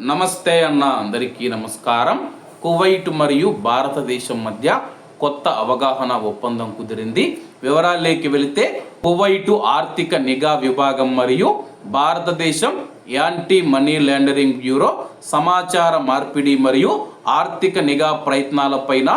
నమస్తే అన్న అందరికీ నమస్కారం. కువైట్ మరియు భారతదేశం మధ్య కొత్త అవగాహన ఒప్పందం కుదిరింది. వివరాల్లోకి వెళితే కువైటు ఆర్థిక నిఘా విభాగం మరియు భారతదేశం యాంటీ మనీ లాండరింగ్ బ్యూరో సమాచార మార్పిడి మరియు ఆర్థిక నిఘా ప్రయత్నాలపైన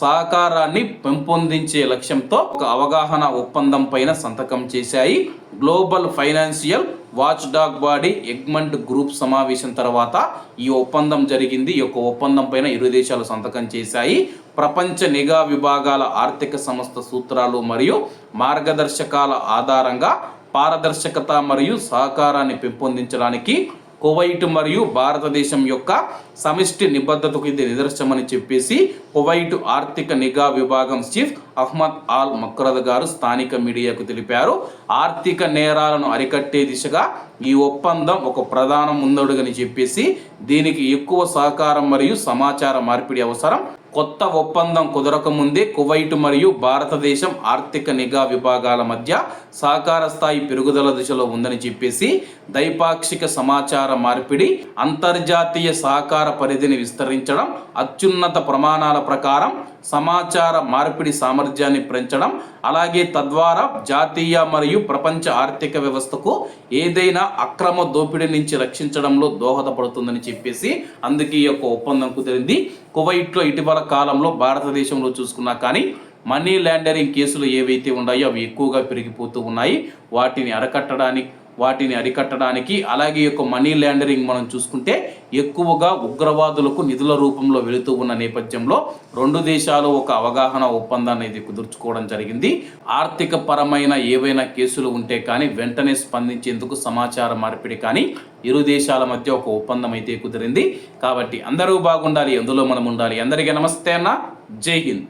సహకారాన్ని పెంపొందించే లక్ష్యంతో ఒక అవగాహన ఒప్పందం పైన సంతకం చేశాయి. Global financial watchdog body Egmont group సమావేశం తర్వాత ఈ ఒప్పందం జరిగింది. ఈ యొక్క ఒప్పందం పైన ఇరు దేశాలు సంతకం చేశాయి. ప్రపంచ నిఘా విభాగాల ఆర్థిక సంస్థ సూత్రాలు మరియు మార్గదర్శకాల ఆధారంగా పారదర్శకత మరియు సహకారాన్ని పెంపొందించడానికి కువైట్ మరియు భారతదేశం యొక్క సమిష్టి నిబద్ధతకు ఇది నిదర్శనమని చెప్పేసి కువైట్ ఆర్థిక నిఘా విభాగం చీఫ్ అహ్మద్ ఆల్ మక్రద్ గారు స్థానిక మీడియాకు తెలిపారు. ఆర్థిక నేరాలను అరికట్టే దిశగా ఈ ఒప్పందం ఒక ప్రధాన ముందడుగని చెప్పేసి దీనికి ఎక్కువ సహకారం మరియు సమాచార మార్పిడి అవసరం. కొత్త ఒప్పందం కుదరకముందే కువైట్ మరియు భారతదేశం ఆర్థిక నిఘా విభాగాల మధ్య సహకార స్థాయి పెరుగుదల దిశలో ఉందని చెప్పేసి ద్వైపాక్షిక సమాచార మార్పిడి అంతర్జాతీయ సహకార పరిధిని విస్తరించడం అత్యున్నత ప్రమాణాల ప్రకారం సమాచార మార్పిడి సామర్థ్యాన్ని పెంచడం అలాగే తద్వారా జాతీయ మరియు ప్రపంచ ఆర్థిక వ్యవస్థకు ఏదైనా అక్రమ దోపిడీ నుంచి రక్షించడంలో దోహదపడుతుందని చెప్పేసి అందుకే ఈ యొక్క ఒప్పందం కుదిరింది. కువైట్లో ఇటీవల కాలంలో భారతదేశంలో చూసుకున్నా కానీ మనీ లాండరింగ్ కేసులు ఏవైతే ఉన్నాయో అవి ఎక్కువగా పెరిగిపోతూ ఉన్నాయి. వాటిని అరకట్టడానికి వాటిని అరికట్టడానికి అలాగే యొక్క మనీ ల్యాండరింగ్ మనం చూసుకుంటే ఎక్కువగా ఉగ్రవాదులకు నిధుల రూపంలో వెళుతూ ఉన్న నేపథ్యంలో రెండు దేశాలు ఒక అవగాహన ఒప్పందాన్ని ఇది కుదుర్చుకోవడం జరిగింది. ఆర్థిక పరమైన ఏవైనా కేసులు ఉంటే కానీ వెంటనే స్పందించేందుకు సమాచార మార్పిడి కానీ ఇరు దేశాల మధ్య ఒక ఒప్పందం అయితే కుదిరింది. కాబట్టి అందరూ బాగుండాలి ఎందులో మనం ఉండాలి. అందరికీ నమస్తే అన్న. జై హింద్.